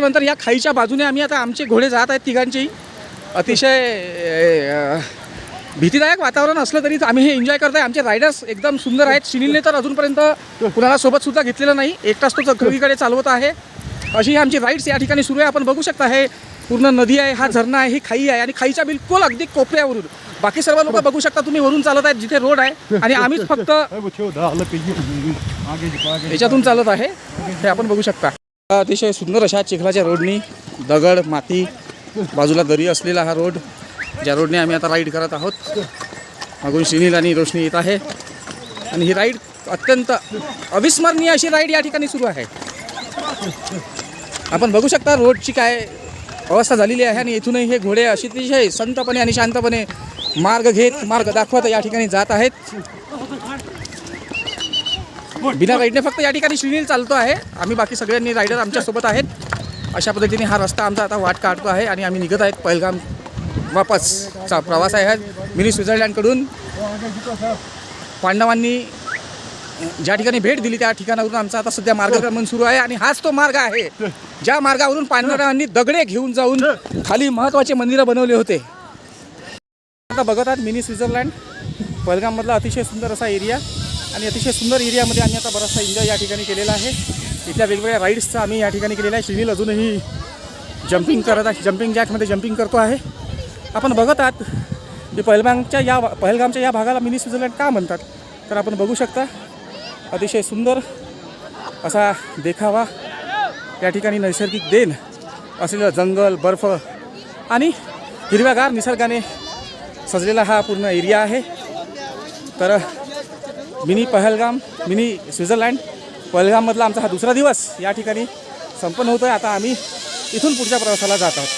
नंतर या खाईच्या बाजूने आम्ही आता आमचे घोडे जात आहेत तिघांचेही अतिशय भीतीदायक वातावरण असलं तरी आम्ही हे एन्जॉय करतोय. आमचे रायडर्स एकदम सुंदर आहेत. सुनीलने तर अजूनपर्यंत कुणाला सोबत सुद्धा घेतलेलं नाही. एकटाच तो सगळीकडे चालवत आहे. अशी आमची राईड्स या ठिकाणी सुरू आहे. आपण बघू शकता हे पूर्ण नदी आहे हा झरणा आहे ही खाई आहे आणि खाईच्या बिलकुल अगदी कोपऱ्यावरून. बाकी सर्व लोक बघू शकता तुम्ही वरून चालत आहेत जिथे रोड आहे आणि आम्हीच फक्त याच्यातून चालत आहे. हे आपण बघू शकता. अतिशय सुंदर अशा चिखलाच्या रोडनी दगड माती बाजूला दरी असलेला हा रोड. ज्या रोडने आम्ही आता राईड करत आहोत. मागून शिनील आणि रोशनी येत आहे. आणि ही राईड अत्यंत अविस्मरणीय अशी राईड या ठिकाणी सुरू आहे. आपण बघू शकता रोडची काय अवस्था झालेली आहे आणि इथूनही हे घोडे अशी अतिशय संतपणे आणि शांतपणे मार्ग घेत मार्ग दाखवत या ठिकाणी जात आहेत. बिना राईडने फक्त या ठिकाणी श्रीनील चालतो आहे. आम्ही बाकी सगळ्यांनी रायडर आमच्यासोबत आहेत. अशा पद्धतीने हा रस्ता आमचा आता वाट काढतो आहे आणि आम्ही निघत आहेत पहिलगाम वापसचा प्रवास आहे मिनी स्वित्झर्लंडकडून पांडवांनी ज्या ठिकाणी भेट दिली त्या ठिकाणावरून आमचा आता सध्या मार्गक्रमण सुरू आहे आणि हाच तो मार्ग आहे. ज्या मार्गावरून पांडवांनी दगडे घेऊन जाऊन खाली महत्त्वाचे मंदिरं बनवले होते. आता बघत आहात मिनी स्वित्झर्लंड पहलगाममधला अतिशय सुंदर असा एरिया. आणि अतिशय सुंदर एरियामध्ये आम्ही आता बराचसा एन्जॉय या ठिकाणी केलेला आहे. इथल्या वेगवेगळ्या राईड्सचा आम्ही या ठिकाणी केलेला आहे. श्रीनील अजूनही जम्पिंग करत आहे. जम्पिंग जॅकमध्ये जम्पिंग करतो आहे. आपण बघत आहात की पहलगामच्या या पहलगामच्या या भागाला मिनी स्वित्झर्लंड का म्हणतात? तर आपण बघू शकता अतिशय सुंदर असा देखावा या ठिकाणी नैसर्गिक देण असलेलं जंगल बर्फ आणि हिरव्यागार निसर्गाने सजलेला हा पूर्ण एरिया आहे. तर मिनी पहलगाम मिनी स्वित्झर्लंड. पहलगाममधला आमचा हा दुसरा दिवस या ठिकाणी संपन्न होतो आहे आता आम्ही इथून पुढच्या प्रवासाला जात आहोत.